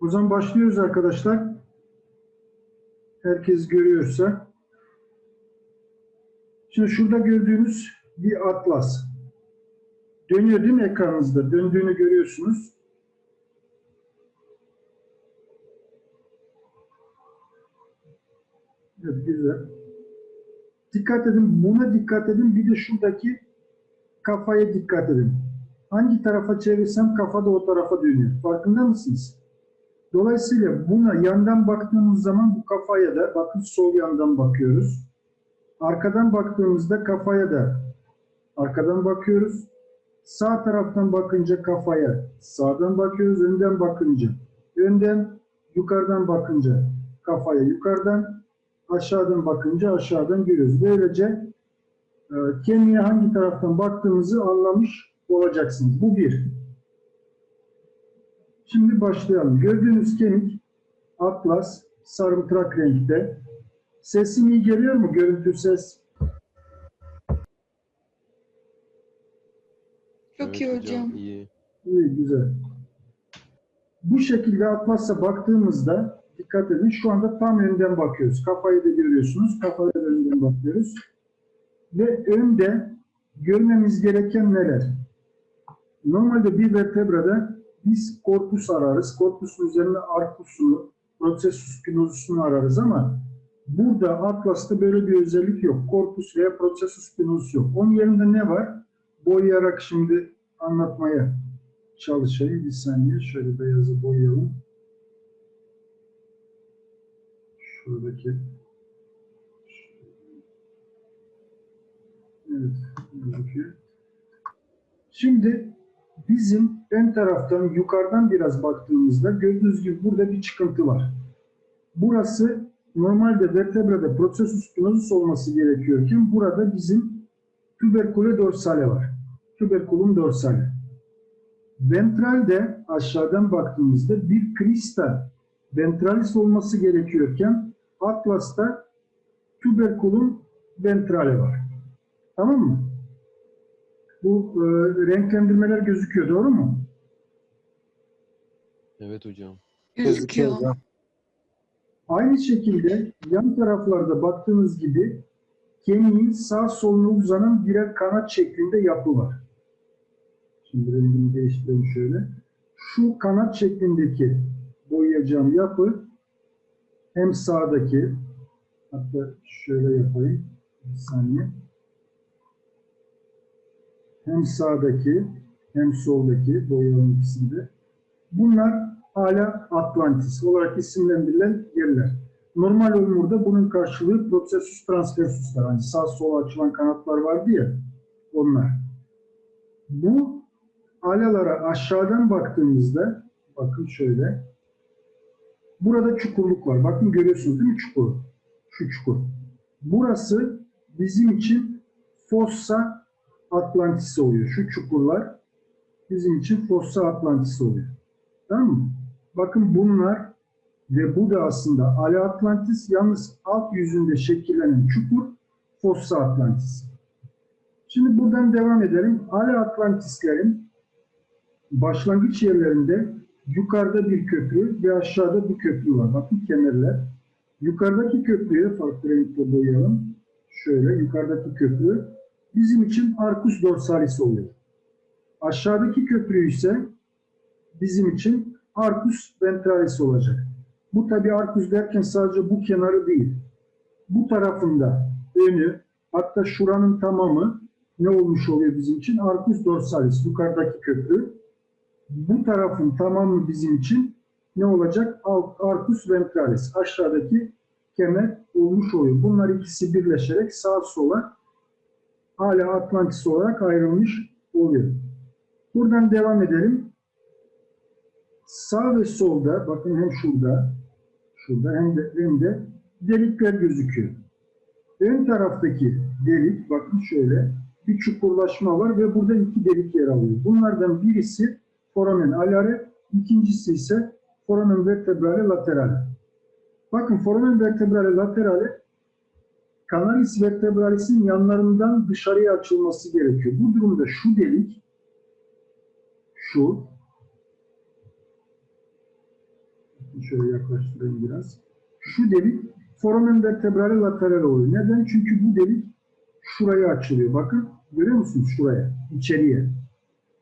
O zaman başlıyoruz arkadaşlar. Herkes görüyorsa. Şimdi şurada gördüğünüz bir atlas. Dönüyor değil mi ekranınızda? Döndüğünü görüyorsunuz. Evet, güzel. Dikkat edin, buna dikkat edin. Bir de şuradaki kafaya dikkat edin. Hangi tarafa çevirsem kafa da o tarafa dönüyor. Farkında mısınız? Dolayısıyla buna yandan baktığımız zaman bu kafaya da bakın sol yandan bakıyoruz. Arkadan baktığımızda kafaya da arkadan bakıyoruz. Sağ taraftan bakınca kafaya sağdan bakıyoruz. Önden bakınca önden, yukarıdan bakınca kafaya yukarıdan, aşağıdan bakınca aşağıdan görüyoruz. Böylece e, kemiğe hangi taraftan baktığımızı anlamış olacaksınız. Bu bir. Şimdi başlayalım. Gördüğünüz kemik atlas, sarımtırak renkte. Sesim iyi geliyor mu? Görüntü ses. Çok iyi hocam. iyi. İyi, güzel. Bu şekilde atlasa baktığımızda dikkat edin şu anda tam önden bakıyoruz. Kafayı da görüyorsunuz. Kafaya da önden bakıyoruz. Ve önde görmemiz gereken neler? Normalde bir vertebrada biz korpus ararız. Korpusun üzerine arkusunu, processus spinosusunu ararız ama burada Atlas'ta böyle bir özellik yok. Korpus veya processus spinosus yok. Onun yerinde ne var? Boyayarak şimdi anlatmaya çalışayım. Bir saniye şöyle beyazı boyayalım. Şuradaki Evet, gözüküyor. Şimdi bizim ön taraftan yukarıdan biraz baktığımızda gördüğünüz gibi burada bir çıkıntı var. Burası normalde vertebrada processus spinosus olması gerekiyorken burada bizim tuberkule dorsale var. Tuberculum dorsale. Ventralde aşağıdan baktığımızda bir kristal ventralis olması gerekiyorken atlas'ta tuberculum ventrale var. Tamam mı? Bu e, renklendirmeler gözüküyor, doğru mu? Evet hocam. Gözüküyor. Aynı şekilde yan taraflarda baktığınız gibi kemiğin sağ soluna uzanan birer kanat şeklinde yapı var. Şimdi rengini değiştirelim şöyle. Şu kanat şeklindeki boyayacağım yapı hem sağdaki hatta şöyle yapayım bir saniye hem sağdaki hem soldaki boyayalım ikisini de. Bunlar hala Atlantis olarak isimlendirilen yerler. Normal omurda bunun karşılığı processus transversuslar. Hani sağ sola açılan kanatlar vardı ya onlar. Bu alalara aşağıdan baktığımızda bakın şöyle burada çukurluk var. Bakın görüyorsunuz değil mi çukuru? Şu çukur. Burası bizim için fossa Atlantis oluyor. Şu çukurlar bizim için fossa Atlantis oluyor. Tamam mı? Bakın bunlar ve bu da aslında Ale Atlantis yalnız alt yüzünde şekillenen çukur fossa Atlantis. Şimdi buradan devam edelim. Ale Atlantislerin başlangıç yerlerinde yukarıda bir köprü ve aşağıda bir köprü var. Bakın kemerler. Yukarıdaki köprüye farklı renkle boyayalım. Şöyle yukarıdaki köprü bizim için arcus dorsalis oluyor. Aşağıdaki köprü ise bizim için arcus ventralis olacak. Bu tabi arcus derken sadece bu kenarı değil. Bu tarafında önü hatta şuranın tamamı ne olmuş oluyor bizim için? Arcus dorsalis yukarıdaki köprü. Bu tarafın tamamı bizim için ne olacak? Arcus ventralis aşağıdaki kemer olmuş oluyor. Bunlar ikisi birleşerek sağ sola hala Atlantis olarak ayrılmış oluyor. Buradan devam edelim. Sağ ve solda, bakın hem şurada, şurada hem de, hem de delikler gözüküyor. Ön taraftaki delik, bakın şöyle, bir çukurlaşma var ve burada iki delik yer alıyor. Bunlardan birisi foramen alare, ikincisi ise foramen vertebrale laterale. Bakın foramen vertebrale laterale kanalis vertebralis'in yanlarından dışarıya açılması gerekiyor. Bu durumda şu delik, şu, şöyle yaklaştırayım biraz. Şu delik foramen vertebrale lateral oluyor. Neden? Çünkü bu delik şuraya açılıyor. Bakın görüyor musunuz? Şuraya, içeriye.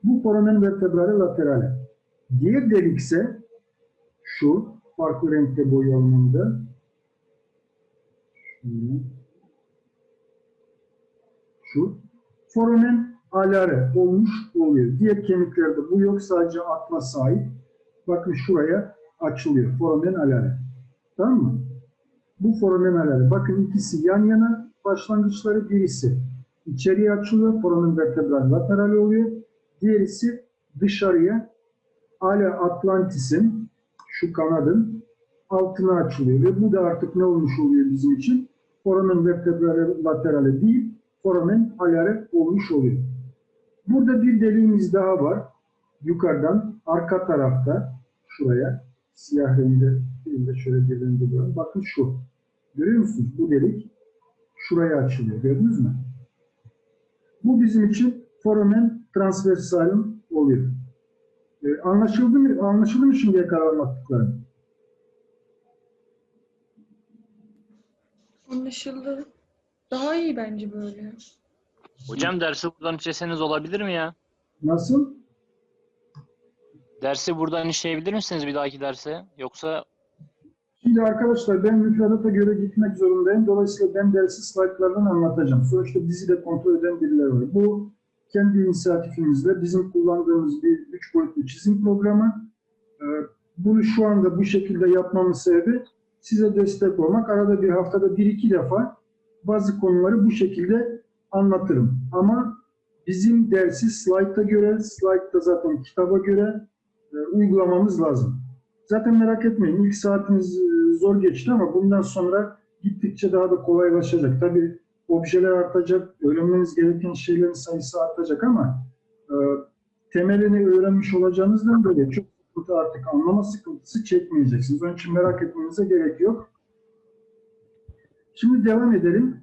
Bu foramen vertebrale laterale. Diğer delik ise şu farklı renkte boyanımında. Şöyle. Şu foramen alare olmuş oluyor. Diğer kemiklerde bu yok. Sadece atla sahip. Bakın şuraya açılıyor. Foramen alare. Tamam mı? Bu foramen alare. Bakın ikisi yan yana. Başlangıçları birisi içeriye açılıyor. Foramen vertebral lateral oluyor. Diğerisi dışarıya ala atlantisin şu kanadın altına açılıyor. Ve bu da artık ne olmuş oluyor bizim için? Foramen vertebral laterale değil, foramen alare olmuş oluyor. Burada bir deliğimiz daha var. Yukarıdan arka tarafta şuraya siyah renkte bir de şöyle bir renkte görüyorum. Bakın şu. Görüyor musunuz? Bu delik şuraya açılıyor. Gördünüz mü? Bu bizim için foramen transversalım oluyor. Ee, anlaşıldı mı? Anlaşıldı mı şimdiye kadar anlattıklarım? Anlaşıldı. Daha iyi bence böyle. Hocam dersi buradan işleseniz olabilir mi ya? Nasıl? Dersi buradan işleyebilir misiniz bir dahaki derse? Yoksa Şimdi arkadaşlar ben müfredata göre gitmek zorundayım. Dolayısıyla ben dersi slaytlardan anlatacağım. Sonuçta bizi de kontrol eden birileri var. Bu kendi inisiyatifimizle bizim kullandığımız bir üç boyutlu çizim programı. Ee, Bunu şu anda bu şekilde yapmamın sebebi size destek olmak. Arada bir haftada bir iki defa bazı konuları bu şekilde anlatırım. Ama bizim dersi slayta göre, slaytta zaten kitaba göre uygulamamız lazım. Zaten merak etmeyin ilk saatiniz e, zor geçti ama bundan sonra gittikçe daha da kolaylaşacak. Tabii objeler artacak, öğrenmeniz gereken şeylerin sayısı artacak ama e, temelini öğrenmiş olacağınızdan dolayı çok sıkıntı artık anlama sıkıntısı çekmeyeceksiniz. Onun için merak etmenize gerek yok. Şimdi devam edelim.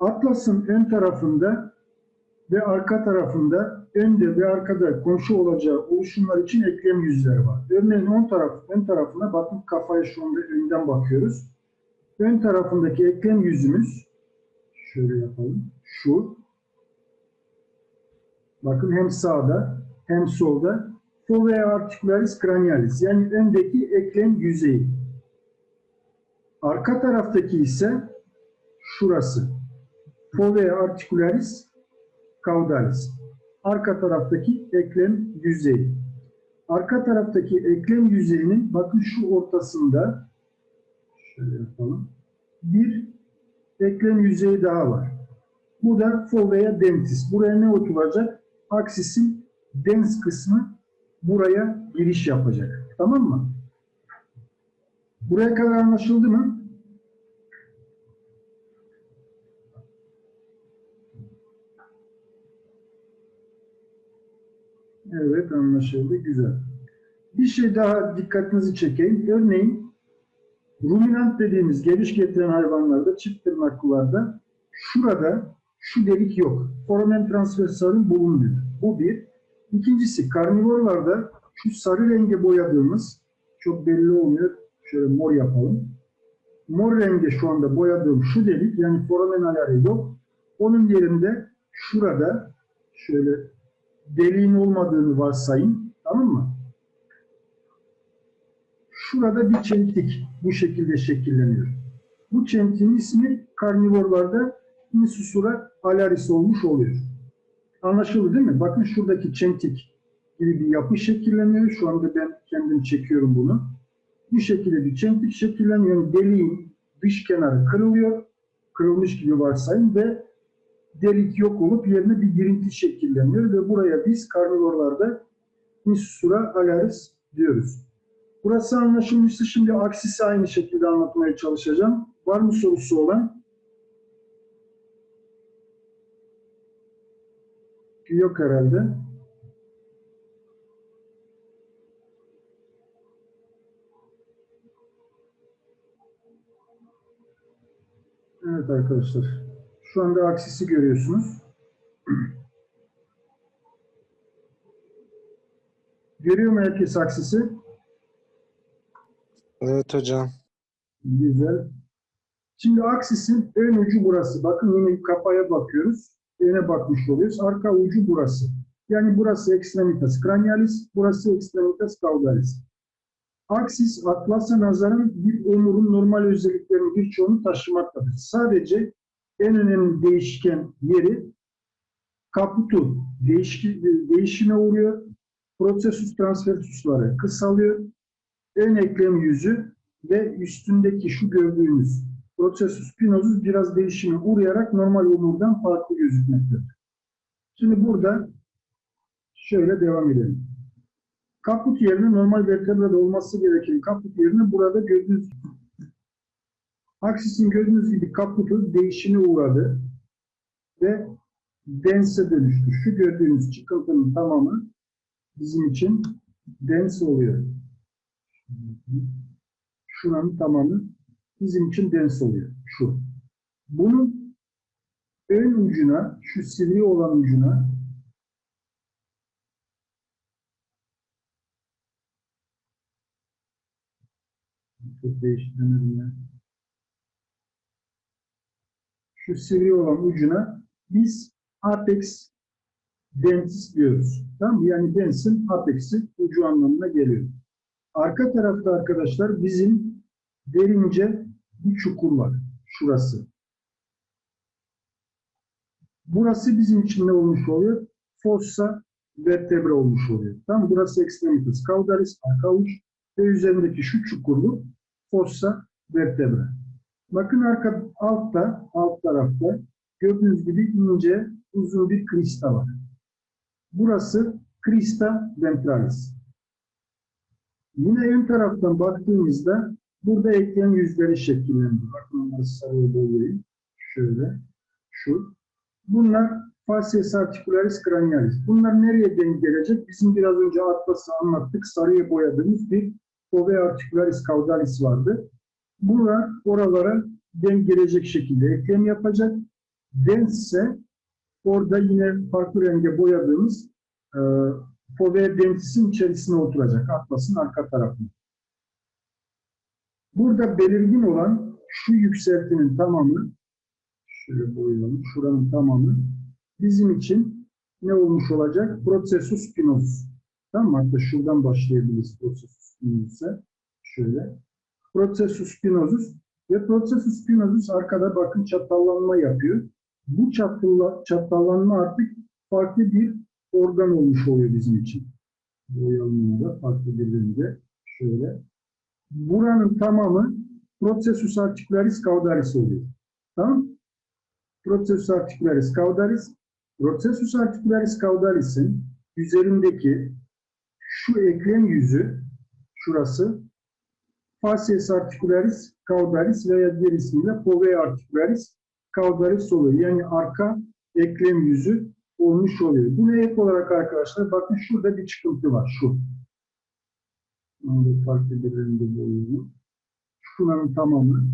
Atlas'ın ön tarafında ve arka tarafında önde ve arkada komşu olacağı oluşumlar için eklem yüzleri var. Örneğin ön, taraf, ön tarafına bakın kafaya şu anda önden bakıyoruz. Ön tarafındaki eklem yüzümüz şöyle yapalım. Şu. Bakın hem sağda hem solda fovea articularis cranialis yani öndeki eklem yüzeyi. Arka taraftaki ise şurası. Fovea articularis caudalis. Arka taraftaki eklem yüzeyi. Arka taraftaki eklem yüzeyinin bakın şu ortasında şöyle yapalım. Bir eklem yüzeyi daha var. Bu da fovea dentis. Buraya ne oturacak? Aksisin dens kısmı buraya giriş yapacak. Tamam mı? Buraya kadar anlaşıldı mı? Evet anlaşıldı. Güzel. Bir şey daha dikkatinizi çekeyim. Örneğin ruminant dediğimiz geliş getiren hayvanlarda, çift tırnaklılarda şurada şu delik yok. Foramen transversalin bulunmuyor. Bu bir. İkincisi karnivorlarda şu sarı renge boyadığımız çok belli olmuyor. Şöyle mor yapalım. Mor renge şu anda boyadığım şu delik yani foramen alare yok. Onun yerinde şurada şöyle deliğin olmadığını varsayın. Tamam mı? Şurada bir çentik bu şekilde şekilleniyor. Bu çentiğin ismi karnivorlarda insusura alaris olmuş oluyor. Anlaşıldı değil mi? Bakın şuradaki çentik gibi bir yapı şekilleniyor. Şu anda ben kendim çekiyorum bunu. Bu şekilde bir çentik şekilleniyor. Yani deliğin dış kenarı kırılıyor. Kırılmış gibi varsayın ve delik yok olup yerine bir girinti şekilleniyor ve buraya biz karnivorlarda insusura alaris diyoruz. Burası anlaşılmıştı. Şimdi aksisi aynı şekilde anlatmaya çalışacağım. Var mı sorusu olan? Yok herhalde. Evet arkadaşlar. Şu anda aksisi görüyorsunuz. Görüyor mu herkes aksisi? Evet hocam. Güzel. Şimdi aksisin ön ucu burası. Bakın yine kafaya bakıyoruz. Öne bakmış oluyoruz. Arka ucu burası. Yani burası extremitas cranialis, burası extremitas caudalis. Aksis atlasa nazaran bir omurun normal özelliklerinin birçoğunu taşımaktadır. Sadece en önemli değişken yeri kaputu değişki, değişime uğruyor. Processus transversusları kısalıyor. Ön eklem yüzü ve üstündeki şu gördüğünüz processus spinosus biraz değişime uğrayarak normal omurdan farklı gözükmektedir. Şimdi burada şöyle devam edelim. Kaput yerine normal vertebrada olması gereken kaput yerine burada gördüğünüz aksisin gördüğünüz gibi kaputu değişime uğradı ve dense dönüştü. Şu gördüğünüz çıkıntının tamamı bizim için dense oluyor. Şuranın tamamı bizim için dens oluyor. Şu. Bunun ön ucuna, şu sivri olan ucuna çok değiştiremedim ya. Şu sivri olan ucuna biz apex dentis diyoruz. Tamam mı? Yani densin apex'i ucu anlamına geliyor. Arka tarafta arkadaşlar bizim derince bir çukur var. Şurası. Burası bizim için ne olmuş oluyor? Fossa vertebra olmuş oluyor. Tamam Burası extremitas caudalis, arka uç ve üzerindeki şu çukurlu fossa vertebra. Bakın arka altta, alt tarafta gördüğünüz gibi ince, uzun bir krista var. Burası krista ventralis. Yine ön taraftan baktığımızda burada eklem yüzleri şekilleniyor. Bakın onları sarıya boyayayım. Şöyle, şu. Bunlar fascias articularis cranialis. Bunlar nereye denk gelecek? Bizim biraz önce atlası anlattık. Sarıya boyadığımız bir fovea articularis caudalis vardı. Bunlar oralara denk gelecek şekilde eklem yapacak. Densse orada yine farklı renge boyadığımız e, fovea dentisin içerisine oturacak. Atlasın arka tarafına. Burada belirgin olan şu yükseltinin tamamı şöyle boyayalım. Şuranın tamamı bizim için ne olmuş olacak? Processus spinosus. Tamam mı? Hatta şuradan başlayabiliriz processus spinosus'a. Şöyle. Processus spinosus ve processus spinosus arkada bakın çatallanma yapıyor. Bu çatalla, çatallanma artık farklı bir organ olmuş oluyor bizim için. Boyalım da farklı bir renge. Şöyle. Buranın tamamı processus articularis caudalis oluyor. Tamam? Processus articularis caudalis. Processus articularis caudalis'in üzerindeki şu eklem yüzü, şurası fascias articularis caudalis veya diğer ismiyle fovea articularis caudalis oluyor. Yani arka eklem yüzü olmuş oluyor. Buna ek olarak arkadaşlar bakın şurada bir çıkıntı var. Şu. Onu da bir renge boyuyorum. Şunların tamamı.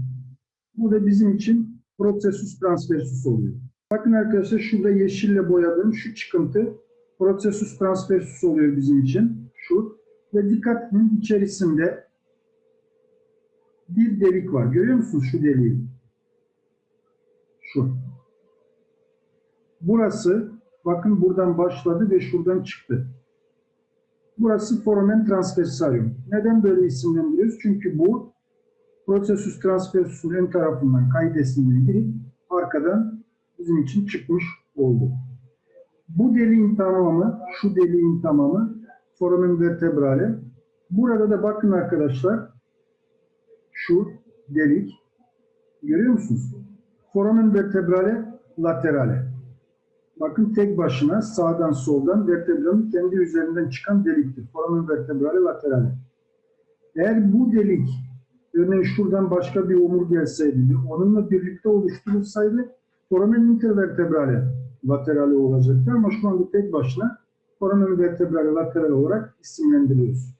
Bu da bizim için processus transversus oluyor. Bakın arkadaşlar şurada yeşille boyadığım şu çıkıntı processus transversus oluyor bizim için. Şu. Ve dikkatinin içerisinde bir delik var. Görüyor musunuz şu deliği? Şu. Burası bakın buradan başladı ve şuradan çıktı. Burası foramen transversarium. Neden böyle isimlendiriyoruz? Çünkü bu processus transversus'un ön tarafından kaydesinden girip arkadan bizim için çıkmış oldu. Bu deliğin tamamı, şu deliğin tamamı foramen vertebrale. Burada da bakın arkadaşlar şu delik görüyor musunuz? Foramen vertebrale laterale. Bakın tek başına sağdan soldan vertebranın kendi üzerinden çıkan deliktir. Foramen vertebrale laterale. Eğer bu delik örneğin şuradan başka bir omur gelseydi, onunla birlikte oluşturulsaydı foramen intervertebrale laterale olacaktı ama şu anda tek başına foramen vertebrale lateral olarak isimlendiriyoruz.